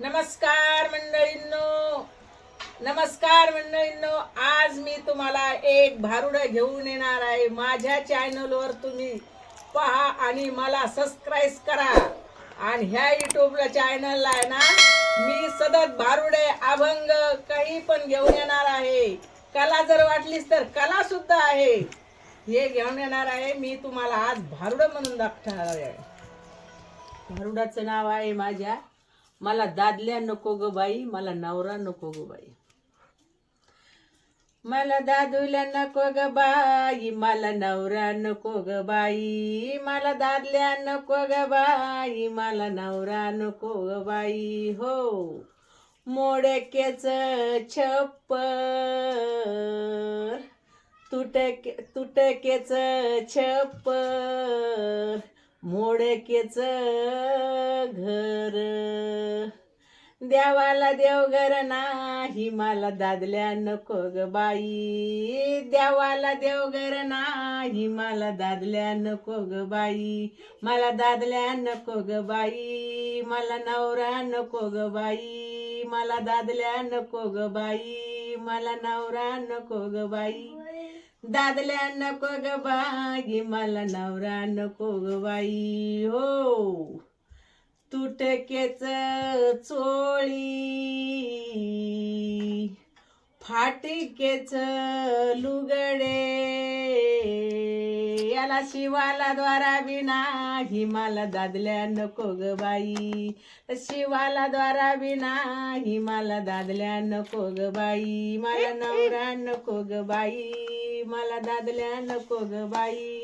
नमस्कार मंडळींनो. नमस्कार मंडळींनो आज मी तुम्हाला एक भारुड घेऊन येणार आहे. माझ्या चॅनलवर तुम्ही पहा आणि मला सबस्क्राईब करा. आणि ह्या युट्यूबला चॅनलला आहे ना मी सतत भारुडे अभंग काही पण घेऊन येणार आहे. कला जर वाटलीच तर कला सुद्धा आहे. हे घेऊन येणार आहे. मी तुम्हाला आज भारुड म्हणून दाखवणार आहे. भारुडाचं नाव आहे माझ्या मला दादल्या नको ग बाई मला नवरा नको ग बाई. मला दादूला नको ग बाई मला नवरा नको ग बाई. मला दादल्या नको ग बाई मला नवरा नको ग बाई. हो मोडक्याच छप्पर तुटके तुटकेच छप्पर मोडकेच घर. देवाला देवघर नाही मला दादल्या नको ग बाई. देवाला देवघर नाही मला दादल्या नको ग बाई. मला दादल्या नको ग बाई. मला नवरा नको ग बाई. मला दादल्या नको ग बाई. मला नवरा नको ग बाई. दादल्या नको ग बाई. मला नवरा नको ग बाई. हो. तुटकेच चोळी. फाटिकेच लुगडे. याला शिवाला द्वारा बिना हिमाला दादल्या नको ग बाई. शिवाला द्वारा बिना हिमाला दादल्या नको ग बाई. मला नवरा नको ग बाई. मला दादल्या नको ग बाई.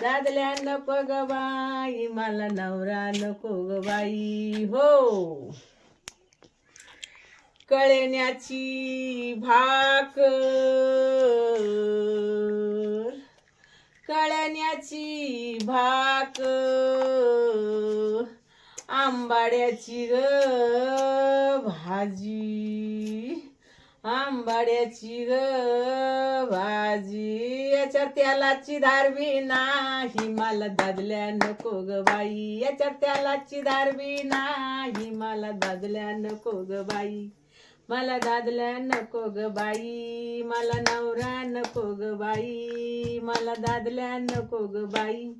दादल्या नको ग बाई मला नवरा नको ग बाई. हो. कळण्याची भाकर. कळण्याची भाक आंबाड्याची ग भाजी. आंबाड्याची ग भाजी. याच्यावर त्यालाची धारवी नाही. मला दादल्या नको ग बाई. याच्यावर त्यालाची धारवी नाही. मला दादल्या नको ग बाई. मला दादल्या नको ग बाई. मला नवरा नको ग बाई. मला दादल्या नको ग बाई.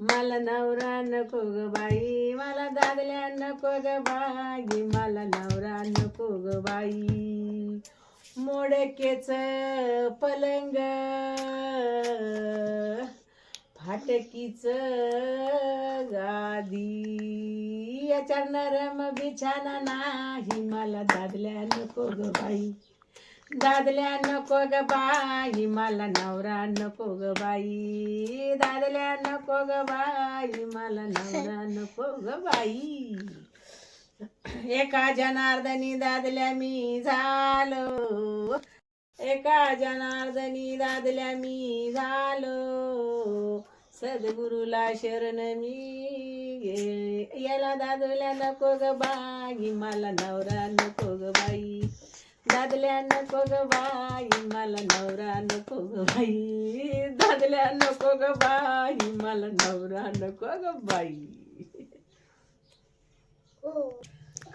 मला नवरा नको ग बाई. मला दादल्या नको ग बाई. मला नवरा नको ग बाई. मोडकेच पलंग फाटकीच गादी. याच्या नरम बिछाना नाही. मला दादल्या नको ग बाई. दादल्या नको ग बाई. मला नवरा नको ग बाई. दादल्या नको ग बाई. मला नवरा नको ग बाई. एका जनार्दनी दादल्या मी झालो. एका जनार्दनी दादल्या मी झालो. सद्गुरुला शरण मी गे याला दादल्या नको ग बाई मला नवरा नको ग बाई. दादल्या नको ग बाई मला नवरा नको ग बाई. दादल्या नको ग बाई मला नवरा नको ग बाई.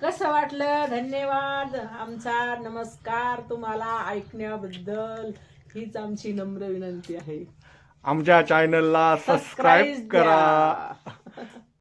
कसं वाटलं? धन्यवाद. आमचा नमस्कार तुम्हाला ऐकण्याबद्दल. हीच आमची नम्र विनंती आहे. आमच्या चॅनलला सबस्क्राईब करा.